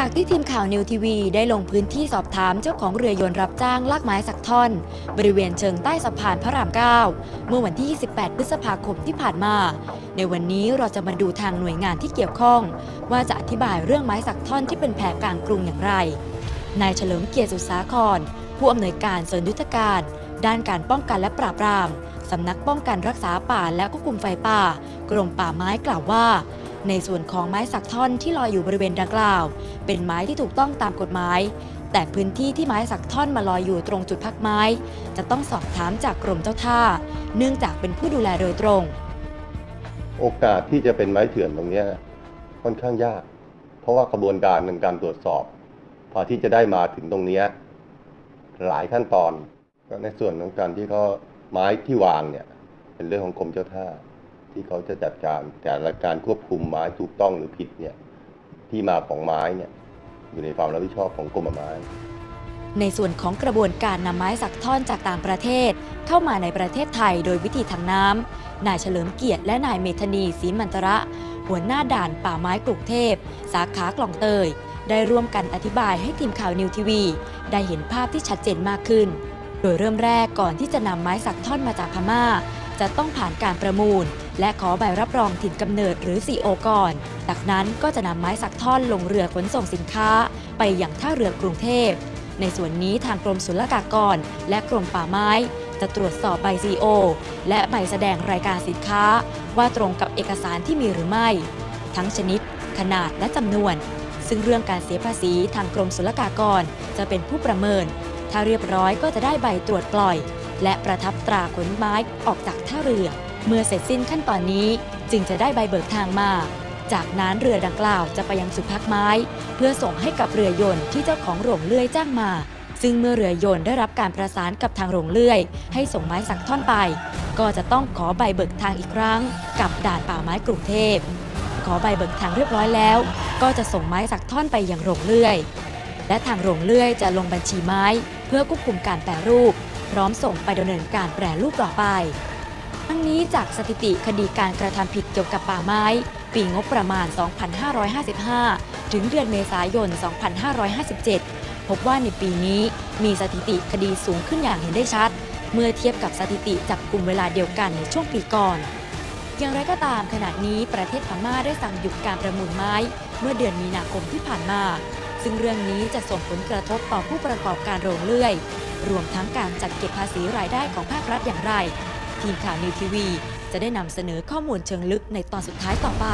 จากที่ทีมข่าวนิวทีวีได้ลงพื้นที่สอบถามเจ้าของเรือยนต์รับจ้างลากไม้สักท่อน บริเวณเชิงใต้สะพานพระราม 9 เมื่อวันที่ 28 พฤษภาคมที่ผ่านมา ในวันนี้เราจะมาดูทางหน่วยงานที่เกี่ยวข้อง ว่าจะอธิบายเรื่องไม้สักท่อนที่เป็นแผลกลางกรุงอย่างไร นายเฉลิมเกียรติสุสาคร ผู้อำนวยการส่วนยุทธการ ด้านการป้องกันและปราบปรามสำนักป้องกันรักษาป่าและควบคุมไฟป่า กรมป่าไม้กล่าวว่า ในส่วนของไม้สักท่อนที่ลอยอยู่บริเวณดังกล่าว เป็นไม้ที่ถูกต้องตามกฎหมาย แต่พื้นที่ที่ไม้สักท่อนมาลอยอยู่ตรงจุดพักไม้ จะต้องสอบถามจากกรมเจ้าท่า เนื่องจากเป็นผู้ดูแลโดยตรง โอกาสที่จะเป็นไม้เถื่อนตรงนี้ค่อนข้างยาก เพราะว่ากระบวนการในการตรวจสอบพอที่จะได้มาถึงตรงนี้หลายขั้นตอนก็ในส่วนของการที่เขาไม้ที่วางเนี่ย เป็นเรื่องของกรมเจ้าท่า ที่เขาจะจัดการแต่ละการควบคุมไม้ถูกต้องหรือผิดเนี่ยที่มาของไม้เนี่ยอยู่ในความรับผิดชอบของกรมป่าไม้ ในส่วนของกระบวนการนำไม้สักท่อนจากต่างประเทศ เข้ามาในประเทศไทยโดยวิธีทางน้ำนายเฉลิมเกียรติและนายเมธนีศรีมันตระ หัวหน้าด่านป่าไม้กรุงเทพ สาขากล่องเตย ได้ร่วมกันอธิบายให้ทีมข่าวนิวทีวี ได้เห็นภาพที่ชัดเจนมากขึ้น โดยเริ่มแรกก่อนที่จะนำไม้สักท่อนมาจากพม่า จะต้องผ่านการประมูล และขอใบรับรองถิ่นกำเนิดหรือ CO ก่อน จากนั้นก็จะนำไม้สักท่อนลงเรือขนส่งสินค้า ไปยังท่าเรือกรุงเทพ ในส่วนนี้ทางกรมศุลกากร และกรมป่าไม้ จะตรวจสอบใบ CO และใบแสดงรายการสินค้า ว่าตรงกับเอกสารที่มีหรือไม่ ทั้งชนิด ขนาดและจำนวน ซึ่งเรื่องการเสียภาษีทางกรมศุลกากรจะเป็นผู้ประเมิน ถ้าเรียบร้อยก็จะได้ใบตรวจปล่อย และประทับตราขนไม้ออกจากท่าเรือ เมื่อเสร็จสิ้นขั้นตอนนี้จึงจะได้ใบเบิกทางมา จากนั้นเรือดังกล่าวจะไปยังสุพักไม้ เพื่อส่งให้กับเรือยนต์ที่เจ้าของโรงเลื่อยจ้างมา ซึ่งเมื่อเรือยนต์ได้รับการประสานกับทางโรงเลื่อย ให้ส่งไม้สักท่อนไป ก็จะต้องขอใบเบิกทางอีกครั้ง กับด่านป่าไม้กรุงเทพ ขอใบเบิกทางเรียบร้อยแล้ว ก็จะส่งไม้สักท่อนไปยังโรงเลื่อย และทางโรงเลื่อยจะลงบัญชีไม้ เพื่อควบคุมการแปรรูป พร้อมส่งไปดำเนินการแปรรูปต่อไป ทั้งนี้จากสถิติคดีการกระทำผิดเกี่ยวกับป่าไม้ ปีงบประมาณ 2555 ถึงเดือนเมษายน 2557 พบว่าในปีนี้มีสถิติคดีสูงขึ้นอย่างเห็นได้ชัด เมื่อเทียบกับสถิติจับกลุ่มเวลาเดียวกันในช่วงปีก่อนอย่างไรก็ตามขณะนี้ประเทศพม่าได้สั่งหยุดการประมูลไม้ เมื่อเดือนมีนาคมที่ผ่านมา ซึ่งเรื่องนี้จะส่งผลกระทบต่อผู้ประกอบการโรงเลื่อย รวมทั้งการจัดเก็บภาษีรายได้ของภาครัฐอย่างไร ทีมข่าวนิวทีวี จะได้นำเสนอข้อมูลเชิงลึกในตอนสุดท้ายต่อไป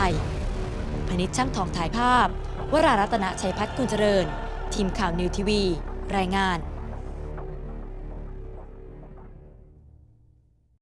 พนิชช่างทองถ่ายภาพ วรารัตนชัยพัฒน์กุลเจริญ ทีมข่าวนิวทีวี รายงาน